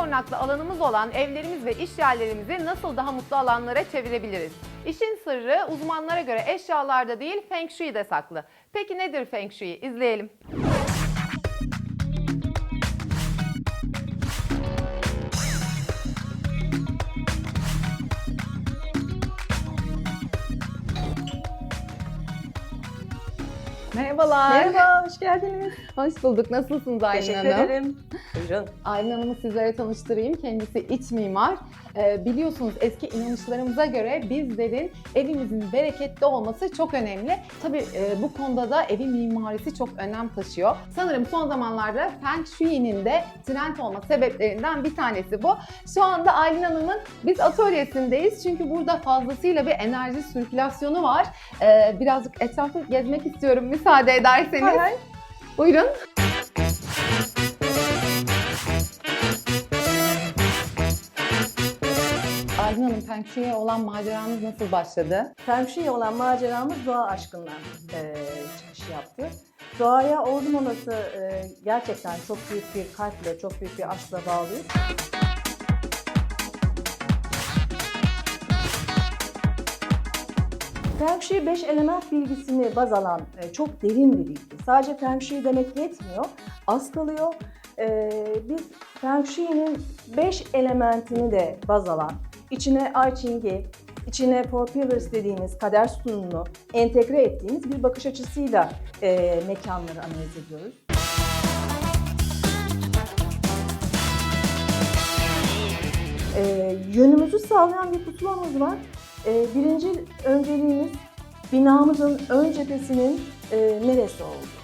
korunaklı alanımız olan evlerimiz ve iş yerlerimizi nasıl daha mutlu alanlara çevirebiliriz? İşin sırrı uzmanlara göre eşyalarda değil Feng Shui'de saklı. Peki nedir Feng Shui? İzleyelim. Merhabalar. Merhaba, hoş geldiniz. Hoş bulduk. Nasılsınız Aylin Teşekkür Hanım? ederim. Buyurun. Aylin Hanım'ı sizlere tanıştırayım. Kendisi iç mimar. Ee, biliyorsunuz eski inanışlarımıza göre bizlerin evimizin bereketli olması çok önemli. Tabii e, bu konuda da evin mimarisi çok önem taşıyor. Sanırım son zamanlarda Feng Shui'nin de trend olma sebeplerinden bir tanesi bu. Şu anda Aylin Hanım'ın biz atölyesindeyiz. Çünkü burada fazlasıyla bir enerji sirkülasyonu var. Ee, birazcık etrafı gezmek istiyorum müsaade ederseniz. Hay hay. Buyurun. Feng olan maceranız nasıl başladı? Feng olan maceramız doğa aşkından eee, çıkış yaptı. Doğaya oldum olası eee, gerçekten çok büyük bir kalple, çok büyük bir aşkla bağlıyız. Feng Shui 5 element bilgisini baz alan e, çok derin bir bilgi. Sadece Feng Shui demek yetmiyor, az kalıyor. E, biz Feng Shui'nin 5 elementini de baz alan, içine I Ching'i, içine Four Pillars dediğimiz kader sütununu entegre ettiğimiz bir bakış açısıyla e, mekanları analiz ediyoruz. E, yönümüzü sağlayan bir pusulamız var. E, birinci önceliğimiz binamızın ön cephesinin e, neresi olduğu.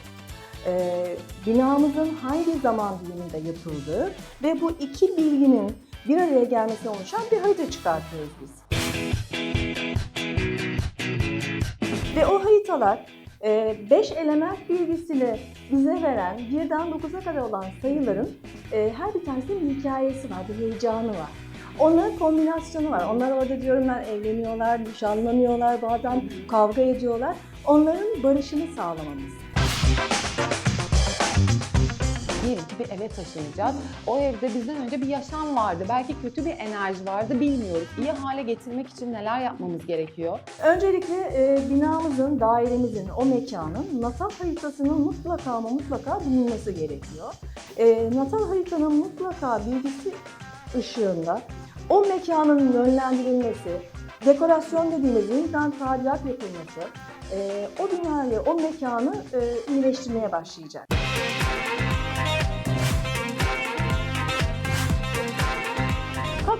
E, binamızın hangi zaman diliminde yapıldığı ve bu iki bilginin bir araya gelmesine oluşan bir harita çıkartıyoruz biz. Ve o haritalar 5 element bilgisini bize veren birden 9'a kadar olan sayıların e, her bir tanesinin bir hikayesi var, bir heyecanı var. Onların kombinasyonu var. Onlar orada diyorum ben evleniyorlar, nişanlanıyorlar, bazen kavga ediyorlar. Onların barışını sağlamamız. Bir eve taşınacağız. O evde bizden önce bir yaşam vardı. Belki kötü bir enerji vardı bilmiyoruz. İyi hale getirmek için neler yapmamız gerekiyor? Öncelikle e, binamızın, dairemizin, o mekanın natal haritasının mutlaka ama mutlaka bulunması gerekiyor. E, natal haritanın mutlaka bilgisi ışığında o mekanın yönlendirilmesi, dekorasyon dediğimiz yeniden tadilat yapılması, e, o binayı, o mekanı e, iyileştirmeye başlayacak.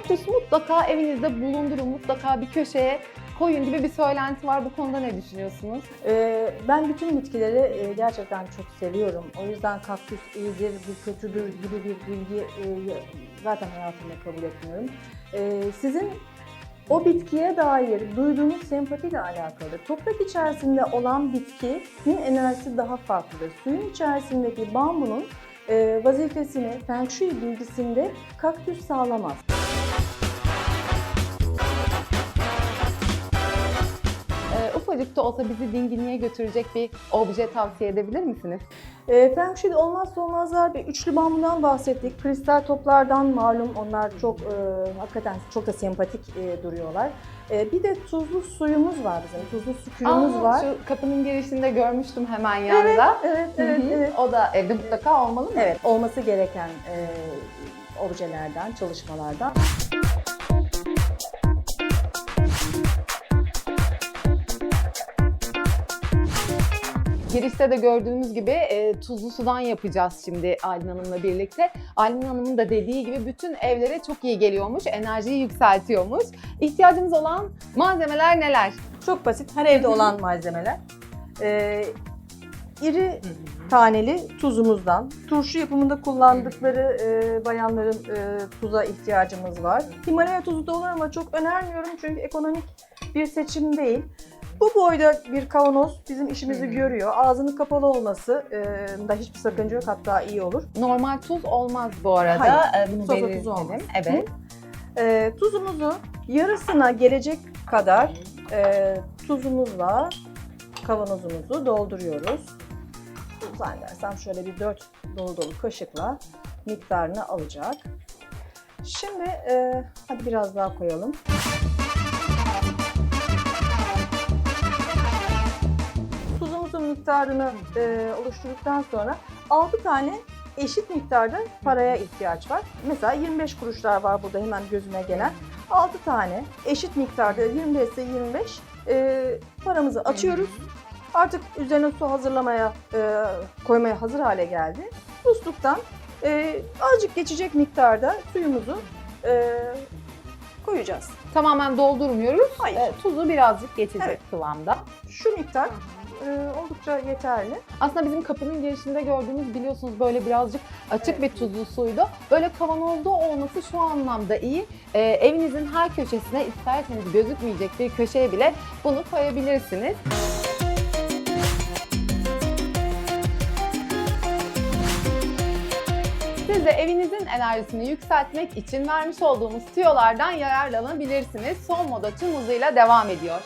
Kaktüs mutlaka evinizde bulundurun, mutlaka bir köşeye koyun gibi bir söylenti var. Bu konuda ne düşünüyorsunuz? Ee, ben bütün bitkileri e, gerçekten çok seviyorum. O yüzden kaktüs iyidir, bu kötüdür gibi bir bilgi e, zaten hayatımda kabul etmiyorum. Ee, Sizin o bitkiye dair duyduğunuz sempatiyle alakalı. Toprak içerisinde olan bitkinin enerjisi daha farklıdır. Suyun içerisindeki bambunun e, vazifesini Feng Shui bilgisinde kaktüs sağlamaz. Ufacık da olsa bizi dinginliğe götürecek bir obje tavsiye edebilir misiniz? E, Feng Shui'de olmazsa olmazlar bir üçlü bambudan bahsettik. Kristal toplardan malum onlar çok e, hakikaten çok da sempatik e, duruyorlar. E, bir de tuzlu suyumuz var bizim. Tuzlu su kürümüz Aa, var. Şu kapının girişinde görmüştüm hemen yanda. Evet, evet, hı. evet. O da evde mutlaka olmalı mı? Evet, olması gereken e, objelerden, çalışmalardan. Girişte de gördüğümüz gibi e, tuzlu sudan yapacağız şimdi Aylin Hanım'la birlikte. Aylin Hanım'ın da dediği gibi bütün evlere çok iyi geliyormuş, enerjiyi yükseltiyormuş. İhtiyacımız olan malzemeler neler? Çok basit, her evde olan malzemeler. E, iri taneli tuzumuzdan, turşu yapımında kullandıkları e, bayanların e, tuza ihtiyacımız var. Himalaya tuzu da olur ama çok önermiyorum çünkü ekonomik bir seçim değil. Bu boyda bir kavanoz bizim işimizi görüyor. Ağzının kapalı olması e, da hiçbir sakınca yok hatta iyi olur. Normal tuz olmaz bu arada. Hayır, E, Bunu sofa tuzu belirtelim. olmaz. Evet. E, tuzumuzu yarısına gelecek kadar e, tuzumuzla kavanozumuzu dolduruyoruz. Zannedersem şöyle bir dört dolu dolu kaşıkla miktarını alacak. Şimdi e, hadi biraz daha koyalım. Miktarını e, oluşturduktan sonra 6 tane eşit miktarda paraya ihtiyaç var. Mesela 25 kuruşlar var burada hemen gözüme gelen. 6 tane eşit miktarda 25 ise 25 e, paramızı atıyoruz. Artık üzerine su hazırlamaya, e, koymaya hazır hale geldi. Musluktan e, azıcık geçecek miktarda suyumuzu e, koyacağız. Tamamen doldurmuyoruz. Hayır. E, tuzu birazcık geçecek Evet. kıvamda. Şu miktar e, oldukça yeterli. Aslında bizim kapının girişinde gördüğümüz biliyorsunuz böyle birazcık açık Evet. bir tuzlu suydu. Böyle kavanozda olması şu anlamda iyi. Ee, evinizin her köşesine isterseniz gözükmeyecek bir köşeye bile bunu koyabilirsiniz. Siz de evinizin enerjisini yükseltmek için vermiş olduğumuz tüyolardan yararlanabilirsiniz. Son moda tüm hızıyla devam ediyor.